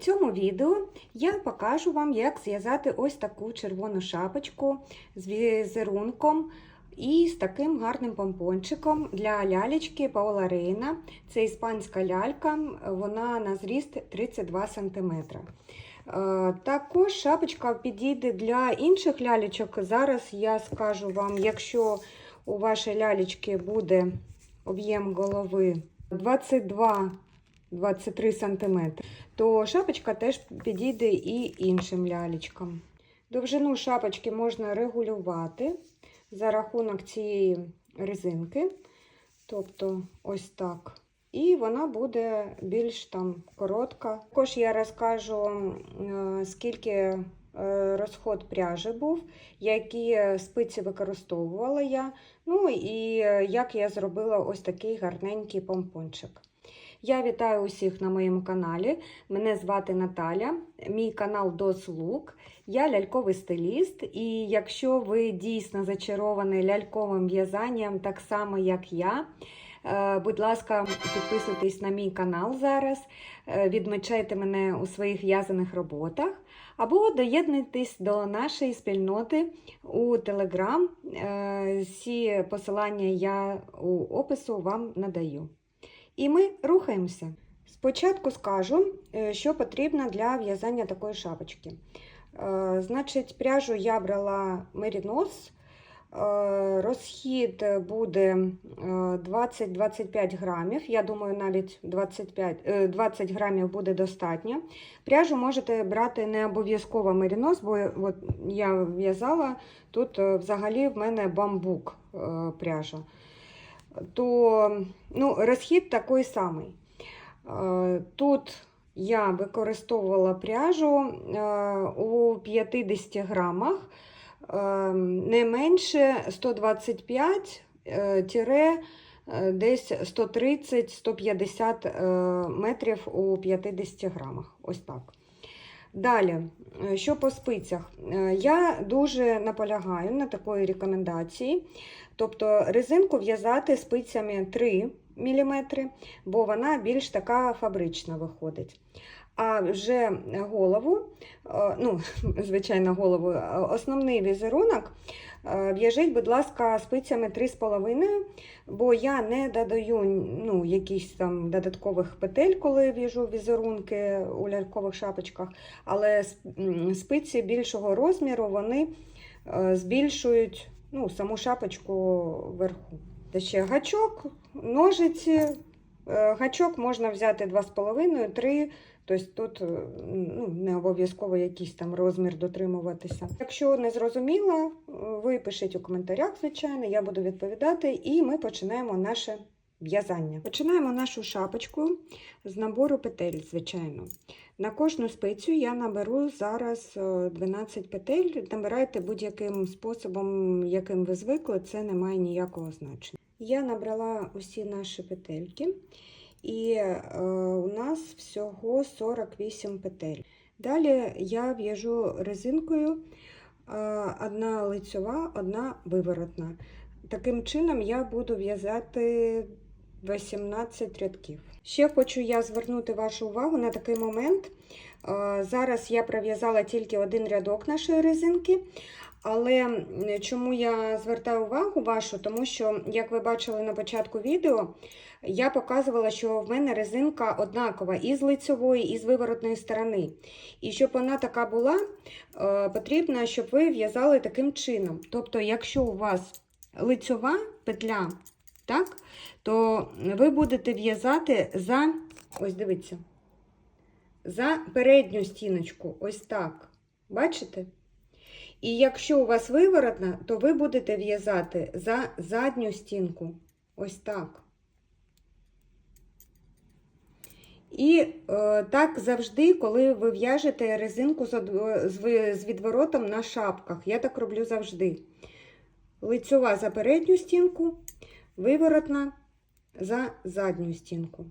цьому відео я покажу вам, як зв'язати ось таку червону шапочку з візерунком і з таким гарним помпончиком для лялечки Паула Рейна. Це іспанська лялька, вона на зріст 32 см. Е, Також шапочка підійде для інших лялечок. Зараз я скажу вам, якщо у вашої лялечки буде об'єм голови 22 23 см, то шапочка теж підійде і іншим лялечкам. Довжину шапочки можна регулювати за рахунок цієї резинки, тобто ось так. І вона буде більш там коротка. Також я розкажу, е, скільки е, розход пряжі був, які спиці використовувала я. Ну і е, як я зробила ось такий гарненький помпончик. Я вітаю усіх на моєму каналі. Мене звати Наталя, мій канал Дослук. Я ляльковий стиліст, і якщо ви дійсно зачаровані ляльковим в'язанням, так само як я, е, будь ласка, підписуйтесь на мій канал зараз, е, відмічайте мене у своїх в'язаних роботах, або доєднуйтесь до нашої спільноти у. Е, Всі посилання я у опису вам надаю. І ми рухаємося. Спочатку скажу, е, що потрібно для в'язання такої шапочки. Е, Значить, пряжу я брала мерінос. Е, Розхід буде е, 20-25 грамів. Я думаю, навіть 25, е, 20 грамів буде достатньо. Пряжу можете брати не обов'язково мерінос, бо от я в'язала тут взагалі в мене бамбук пряжа то ну, розхід такий самий. Е, Тут я використовувала пряжу е, у 50 грамах, е, не менше 125 е, тире е, десь 130-150 метрів у 50 грамах. Ось так. Далі, е, що по спицях? Е, Я дуже наполягаю на такої рекомендації. Тобто резинку в'язати спицями 3 мм, бо вона більш така фабрична виходить. А вже голову, е, ну, звичайно, голову, е, основний візерунок е, в'яжіть, будь ласка, спицями 3,5, бо я не додаю ну, якісь там додаткових петель, коли в'яжу візерунки у лялькових шапочках, але спиці більшого розміру вони збільшують ну, саму шапочку вверху. Ще гачок, ножиці. Гачок можна взяти 2,5-3, тобто тут ну, не обов'язково якийсь там розмір дотримуватися. Якщо не зрозуміло, ви пишіть у коментарях, звичайно, я буду відповідати, і ми починаємо наше в'язання. Починаємо нашу шапочку з набору петель, звичайно. На кожну спицю я наберу зараз 12 петель. Набирайте будь-яким способом, яким ви звикли, це не має ніякого значення. Я набрала усі наші петельки, і е, у нас всього 48 петель. Далі я в'яжу резинкою е, одна лицьова, одна виворотна. Таким чином я буду в'язати 18 рядків. Ще хочу я звернути вашу увагу на такий момент. Е, Зараз я пров'язала тільки один рядок нашої резинки. Але чому я звертаю увагу вашу? Тому що, як ви бачили на початку відео, я показувала, що в мене резинка однакова і з лицьової, і з виворотної сторони. І щоб вона така була, потрібно, щоб ви в'язали таким чином. Тобто, якщо у вас лицьова петля, так, то ви будете в'язати за, ось дивіться, за передню стіночку, ось так. Бачите? І якщо у вас виворотна, то ви будете в'язати за задню стінку. Ось так. І е, так завжди, коли ви в'яжете резинку з, з відворотом на шапках. Я так роблю завжди. Лицьова за передню стінку, виворотна за задню стінку.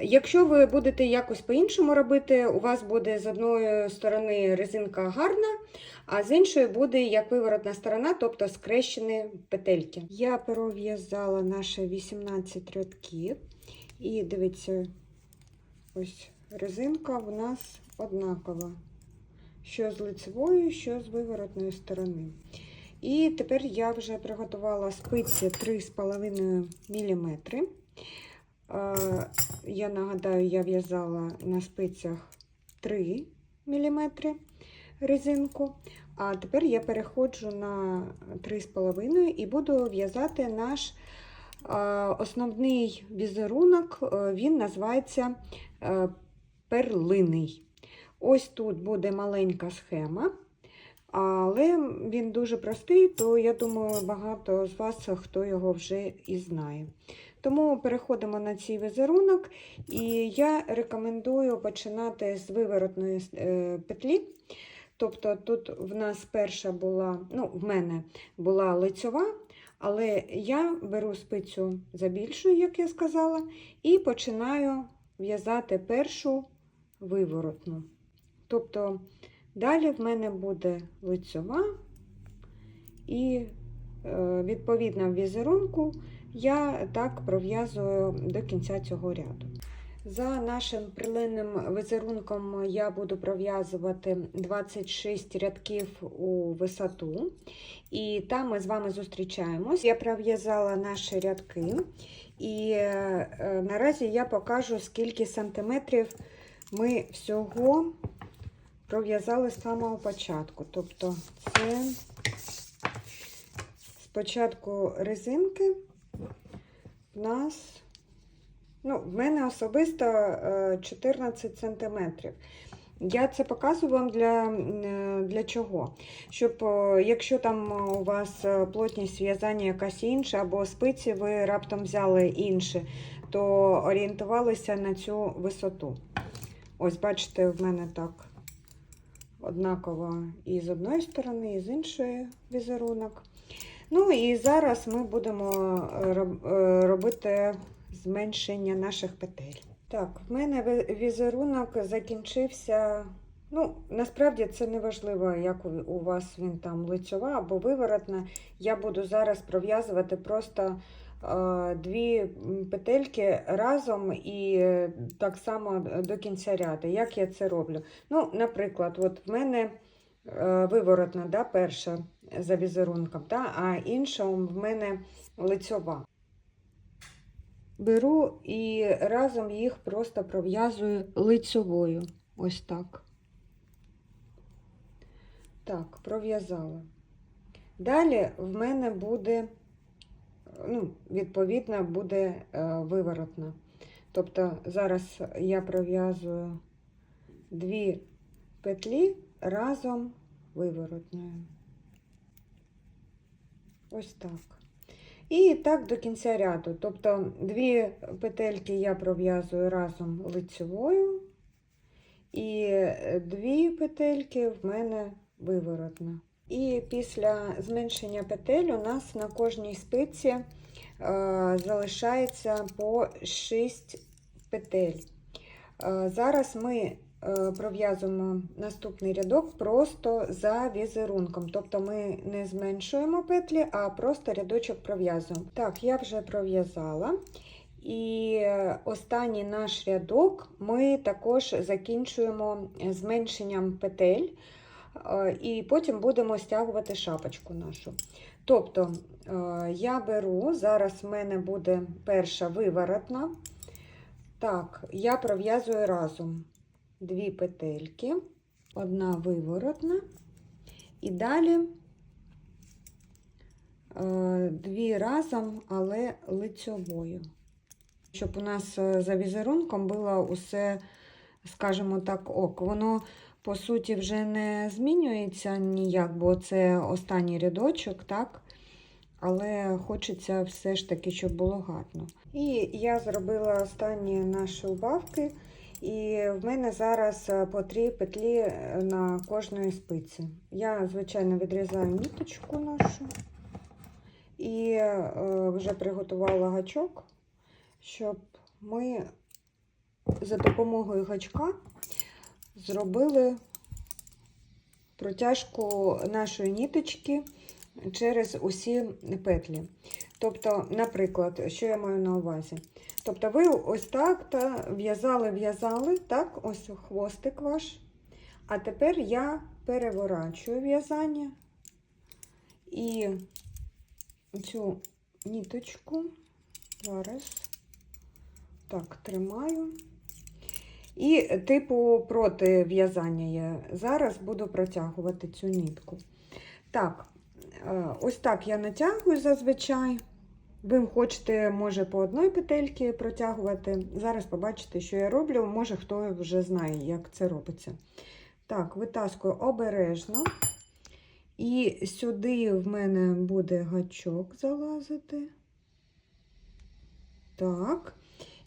Якщо ви будете якось по-іншому робити, у вас буде з одної сторони резинка гарна, а з іншої буде як виворотна сторона, тобто скрещені петельки. Я пров'язала наші 18 рядків. І дивіться, ось резинка в нас однакова. Що з лицевої, що з виворотної сторони. І тепер я вже приготувала спиці 3,5 мм. Я нагадаю, я в'язала на спицях 3 мм резинку. А тепер я переходжу на 3,5 і буду в'язати наш основний візерунок. Е, Він називається е, перлиний. Ось тут буде маленька схема. Але він дуже простий, то я думаю, багато з вас хто його вже і знає. Тому переходимо на цей візерунок, і я рекомендую починати з виворотної е, петлі. Тобто тут в нас перша була, ну, в мене була лицьова, але я беру спицю забільшую, як я сказала, і починаю в'язати першу виворотну. Тобто Далі в мене буде лицьова, і, е, відповідно, в візерунку я так пров'язую до кінця цього ряду. За нашим прилинним візерунком я буду пров'язувати 26 рядків у висоту, і там ми з вами зустрічаємось. Я пров'язала наші рядки, і е, наразі я покажу, скільки сантиметрів ми всього пров'язали з самого початку. Тобто це спочатку резинки в нас, ну, в мене особисто 14 сантиметрів. Я це показую вам для для чого? Щоб, якщо там у вас плотність в'язання якась інша, або спиці ви раптом взяли інші, то орієнтувалися на цю висоту. Ось, бачите, в мене так однаково і з одної сторони, і з іншої візерунок. Ну і зараз ми будемо е, е, робити зменшення наших петель. Так, в мене візерунок закінчився. Ну, насправді це не важливо, як у вас він там лицьова або виворотна. Я буду зараз пров'язувати просто дві петельки разом і е, так само до кінця ряду. Як я це роблю? Ну, Наприклад, от в мене е, виворотна да, перша за візерунком, да, а інша в мене лицьова. Беру і разом їх просто пров'язую лицьовою. Ось так. Так, пров'язала. Далі в мене буде ну, відповідно, буде е, виворотна. Тобто зараз я пров'язую дві петлі разом виворотною. Ось так. І так до кінця ряду. Тобто дві петельки я пров'язую разом лицевою, і дві петельки в мене виворотна. І після зменшення петель у нас на кожній спиці е, залишається по 6 петель. Е, зараз ми е, пров'язуємо наступний рядок просто за візерунком. Тобто ми не зменшуємо петлі, а просто рядочок пров'язуємо. Так, я вже пров'язала. І останній наш рядок ми також закінчуємо зменшенням петель. Е, і потім будемо стягувати шапочку нашу. Тобто, е, я беру, зараз в мене буде перша виворотна. Так, я пров'язую разом дві петельки, одна виворотна, і далі е, дві разом, але лицьовою. Щоб у нас за візерунком було усе, скажімо так, ок. Воно по суті, вже не змінюється ніяк, бо це останній рядочок, так? Але хочеться все ж таки, щоб було гарно. І я зробила останні наші убавки, і в мене зараз по три петлі на кожної спиці. Я, звичайно, відрізаю ніточку нашу і е, вже приготувала гачок, щоб ми за допомогою гачка зробили протяжку нашої ніточки через усі петлі. Тобто, наприклад, що я маю на увазі? Тобто ви ось так та в'язали, в'язали, так, ось хвостик ваш. А тепер я переворачую в'язання і цю ніточку зараз так тримаю. І, типу, проти в'язання я зараз буду протягувати цю нітку. Так, е, ось так я натягую зазвичай. Ви хочете, може, по одній петельці протягувати. Зараз побачите, що я роблю. Може, хто вже знає, як це робиться. Так, витаскую обережно. І сюди в мене буде гачок залазити. Так.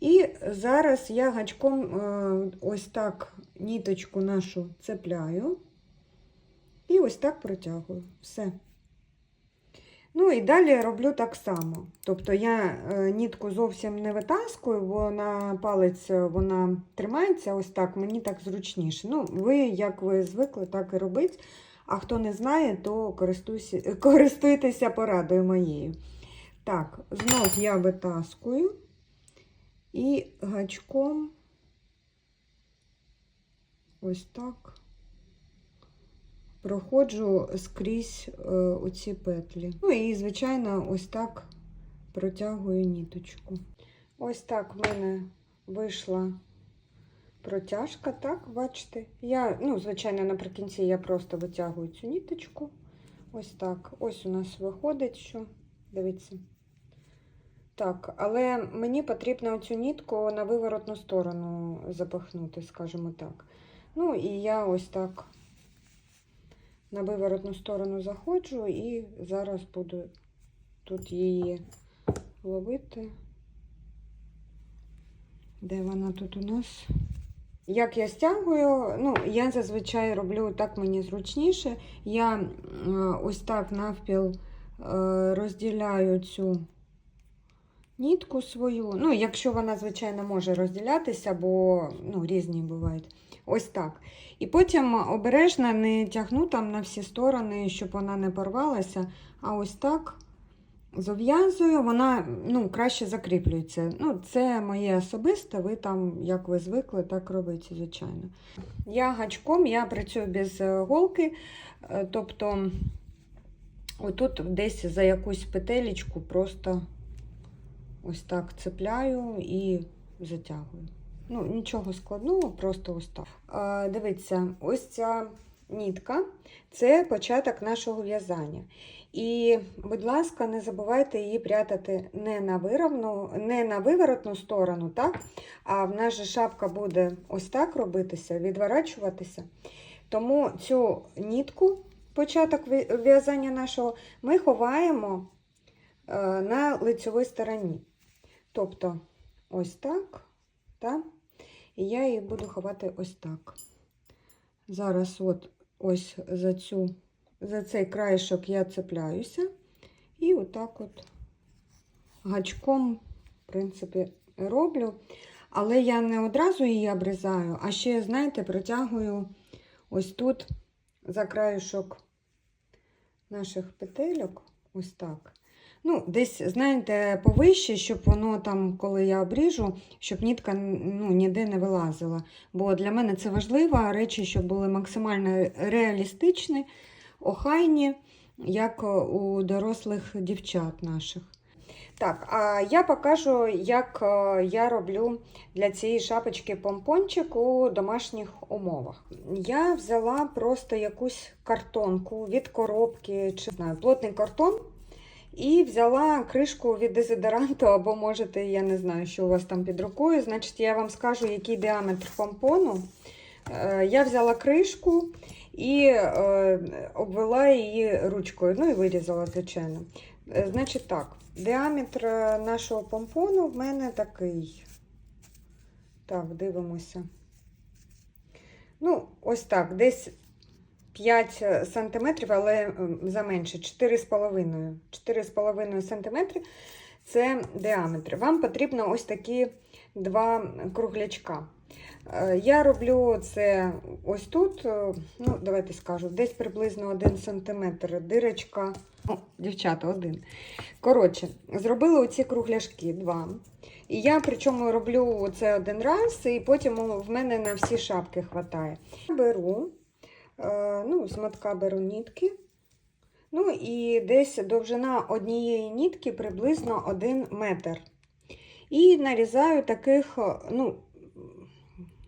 І зараз я гачком е, ось так ніточку нашу цепляю. І ось так протягую. Все. Ну і далі роблю так само. Тобто я е, нітку зовсім не витаскую, бо на палець е, вона тримається ось так, мені так зручніше. Ну, ви, як ви звикли, так і робіть. А хто не знає, то користуйтеся порадою моєю. Так, знов я витаскую і гачком ось так проходжу скрізь е, оці петлі. Ну і, звичайно, ось так протягую ніточку. Ось так в мене вийшла протяжка, так, бачите? Я, ну, звичайно, наприкінці я просто витягую цю ніточку. Ось так. Ось у нас виходить, що, дивіться. Так, але мені потрібно цю нітку на виворотну сторону запахнути, скажімо так. Ну, і я ось так на виворотну сторону заходжу і зараз буду тут її ловити. Де вона тут у нас? Як я стягую, ну, я зазвичай роблю так мені зручніше. Я ось так навпіл е, розділяю цю нітку свою. Ну, якщо вона, звичайно, може розділятися, бо ну, різні бувають. Ось так. І потім обережно не тягну там на всі сторони, щоб вона не порвалася. А ось так зав'язую, вона ну, краще закріплюється. Ну, Це моє особисте, ви там, як ви звикли, так робите, звичайно. Я гачком я працюю без е, голки, е, тобто отут десь за якусь петелечку просто ось так цепляю і затягую. Ну, нічого складного, просто ось так. Дивіться, ось ця нітка це початок нашого в'язання. І, будь ласка, не забувайте її прятати не на виравну, не на виворотну сторону, так? а в нас же шапка буде ось так робитися, відворачуватися. Тому цю нітку, початок в'язання нашого, ми ховаємо е, на лицьовій стороні. Тобто, ось так. Так? І я її буду ховати ось так. Зараз, от ось за цю, за цей краєшок я цепляюся. І отак от гачком, в принципі, роблю. Але я не одразу її обрізаю, а ще, знаєте, протягую ось тут за краєшок наших петельок, ось так. Ну, десь, знаєте, повище, щоб воно там, коли я обріжу, щоб нітка ну, ніде не вилазила. Бо для мене це важливо, речі, щоб були максимально реалістичні, охайні, як у дорослих дівчат наших. Так, а я покажу, як е, я роблю для цієї шапочки помпончик у домашніх умовах. Я взяла просто якусь картонку від коробки, чи знаю, плотний картон. І взяла кришку від дезодоранту, або можете, я не знаю, що у вас там під рукою. Значить, я вам скажу, який діаметр помпону. Е, я взяла кришку і е, обвела її ручкою, ну і вирізала, звичайно. Е, значить так, діаметр нашого помпону в мене такий. Так, дивимося. Ну, ось так, десь 5 см, але заменше 4,5 4,5 см. це діаметр. Вам потрібно ось такі два круглячка. Е, Я роблю це ось тут, е, ну, давайте скажу, десь приблизно 1 см дирочка. О, дівчата, один. Коротше, зробили оці кругляшки два. І я причому роблю це один раз, і потім в мене на всі шапки хватає. Беру, е, ну, з мотка беру нітки. Ну і десь довжина однієї нітки приблизно 1 метр. І нарізаю таких, е, ну,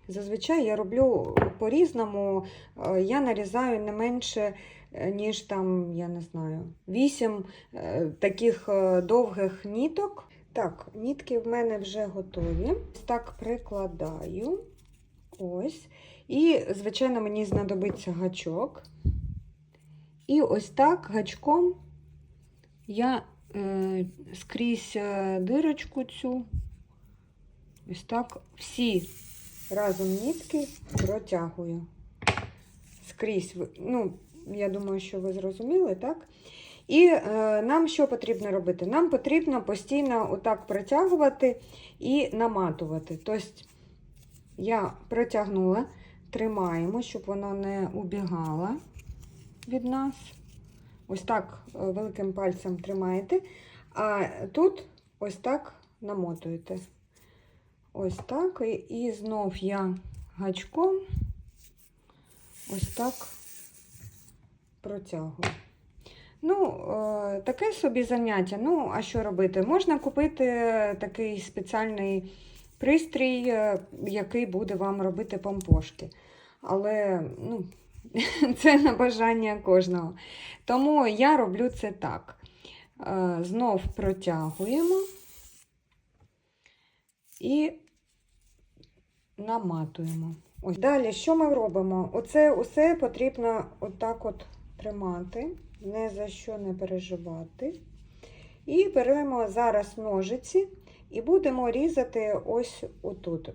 зазвичай я роблю по-різному. Е, Я нарізаю не менше, е, ніж там, я не знаю, 8 е, таких е, довгих ніток. Так, нітки в мене вже готові. Так прикладаю. Ось. І, звичайно, мені знадобиться гачок. І ось так гачком я е, скрізь е, дирочку цю, ось так всі разом нітки протягую. Скрізь, ну, я думаю, що ви зрозуміли, так? І е, нам що потрібно робити? Нам потрібно постійно отак протягувати і наматувати. Тобто я протягнула, тримаємо, щоб вона не убігала від нас. Ось так е, великим пальцем тримаєте, а тут ось так намотуєте. Ось так. І, і знов я гачком ось так протягую. Ну, е, таке собі заняття. Ну, а що робити? Можна купити такий спеціальний пристрій, е, який буде вам робити помпошки. Але, ну, це на бажання кожного. Тому я роблю це так. Е, Знов протягуємо і наматуємо. Ось. Далі, що ми робимо? Оце усе потрібно отак от тримати, не за що не переживати. І беремо зараз ножиці і будемо різати ось отут.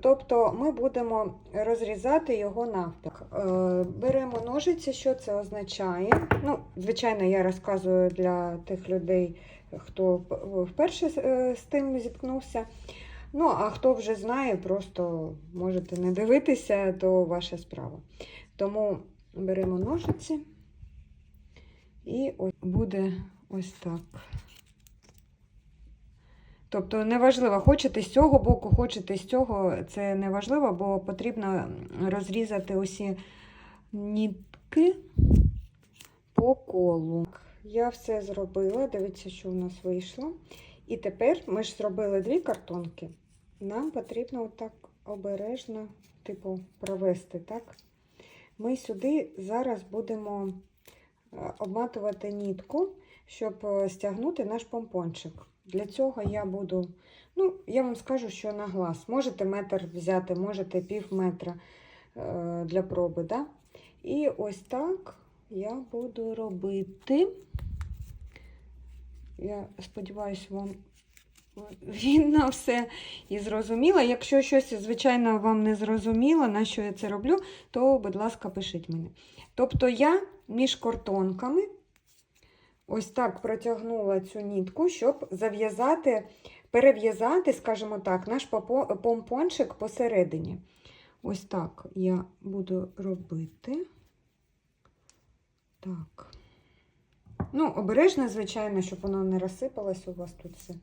Тобто ми будемо розрізати його навпіл. Е, Беремо ножиці, що це означає. Ну, звичайно, я розказую для тих людей, хто вперше е, з тим зіткнувся. Ну, а хто вже знає, просто можете не дивитися, то ваша справа. Тому беремо ножиці і ось буде ось так. Тобто неважливо, хочете з цього боку, хочете з цього, це не важливо, бо потрібно розрізати усі нітки по колу. Я все зробила, дивіться, що у нас вийшло. І тепер ми ж зробили дві картонки. Нам потрібно отак обережно, типу, провести, так? Ми сюди зараз будемо е, обматувати нітку, щоб е, стягнути наш помпончик. Для цього я буду, ну, я вам скажу, що на глаз. Можете метр взяти, можете пів метра е, для проби, да? І ось так я буду робити. Я сподіваюся, вам видно все і зрозуміло. Якщо щось, звичайно, вам не зрозуміло, на що я це роблю, то, будь ласка, пишіть мені. Тобто я між картонками ось так протягнула цю нітку, щоб зав'язати, перев'язати, скажімо так, наш помпончик посередині. Ось так я буду робити. Так. Ну, обережно, звичайно, щоб воно не розсипалось у вас тут все.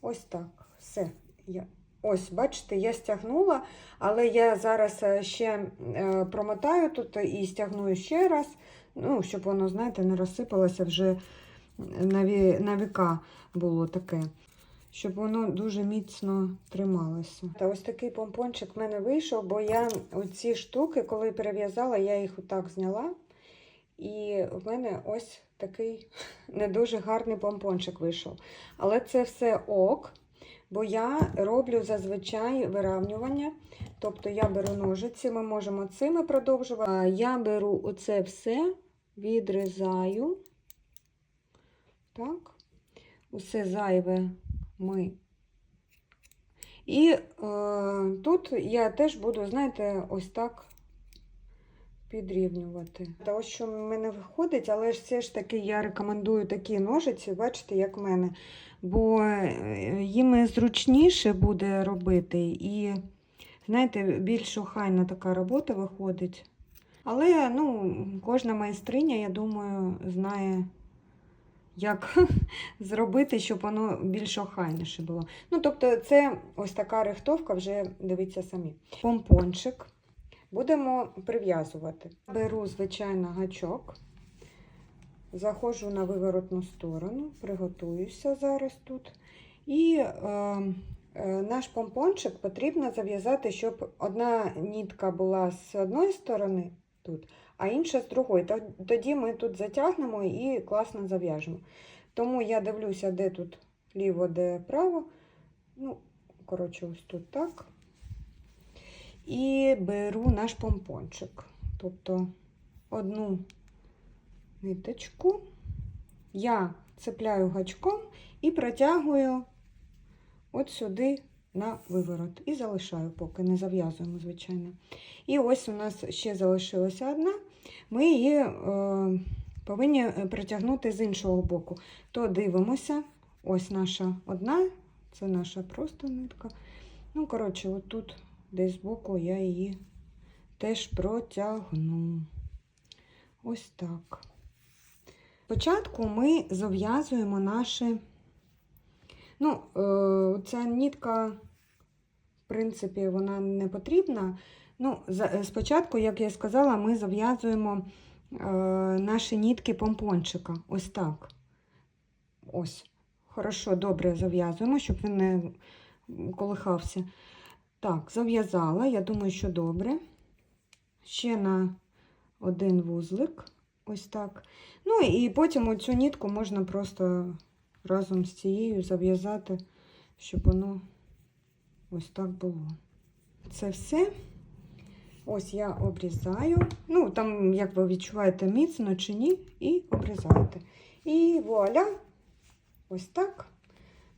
Ось так. Все. Я... Ось, бачите, я стягнула, але я зараз е, ще е, промотаю тут і стягную ще раз, ну, щоб воно, знаєте, не розсипалося вже на, ві... на віка було таке. Щоб воно дуже міцно трималося. Та ось такий помпончик в мене вийшов, бо я оці штуки, коли перев'язала, я їх отак зняла. І в мене ось такий не дуже гарний помпончик вийшов. Але це все ок, бо я роблю зазвичай виравнювання. Тобто я беру ножиці, ми можемо цими продовжувати. Я беру оце все, відрізаю. Так, усе зайве ми. І е, тут я теж буду, знаєте, ось так підрівнювати. Та ось що в мене виходить, але ж все ж таки я рекомендую такі ножиці, бачите, як в мене. Бо е, їм зручніше буде робити і, знаєте, більш охайна така робота виходить. Але ну, кожна майстриня, я думаю, знає, як зробити, щоб воно більш охайніше було. Ну, тобто, це ось така рихтовка, вже дивіться самі. Помпончик. Будемо прив'язувати. Беру, звичайно, гачок, заходжу на виворотну сторону, приготуюся зараз тут. І е, е, наш помпончик потрібно зав'язати, щоб одна нітка була з одної сторони тут, а інша з другої. Тоді ми тут затягнемо і класно зав'яжемо. Тому я дивлюся, де тут ліво, де право. Ну, коротше, ось тут так. І беру наш помпончик. Тобто одну ниточку я цепляю гачком і протягую от сюди на виворот. І залишаю, поки не зав'язуємо, звичайно. І ось у нас ще залишилася одна. Ми її е, повинні протягнути з іншого боку. То дивимося, ось наша одна, це наша просто нитка. Ну, коротше, от тут десь збоку я її теж протягну. Ось так. Спочатку ми зав'язуємо наші. Ну, е, ця нітка, в принципі, вона не потрібна. Ну, спочатку, як я сказала, ми зав'язуємо е, наші нітки помпончика. Ось так. Ось. Хорошо, добре зав'язуємо, щоб він не колихався. Так, зав'язала, я думаю, що добре. Ще на один вузлик. Ось так. Ну і потім оцю нітку можна просто разом з цією зав'язати, щоб воно ось так було. Це все. Ось я обрізаю. Ну, там, як ви відчуваєте, міцно чи ні, і обрізаєте. І вуаля, ось так.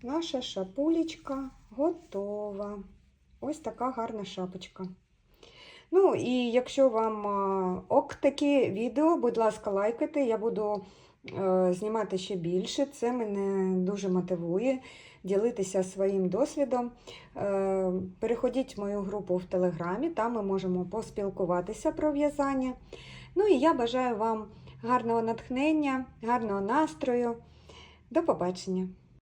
Наша шапулечка готова. Ось така гарна шапочка. Ну, і якщо вам ок такі відео, будь ласка, лайкайте. Я буду знімати ще більше. Це мене дуже мотивує ділитися своїм досвідом. Е, переходіть в мою групу в Телеграмі, там ми можемо поспілкуватися про в'язання. Ну і я бажаю вам гарного натхнення, гарного настрою. До побачення!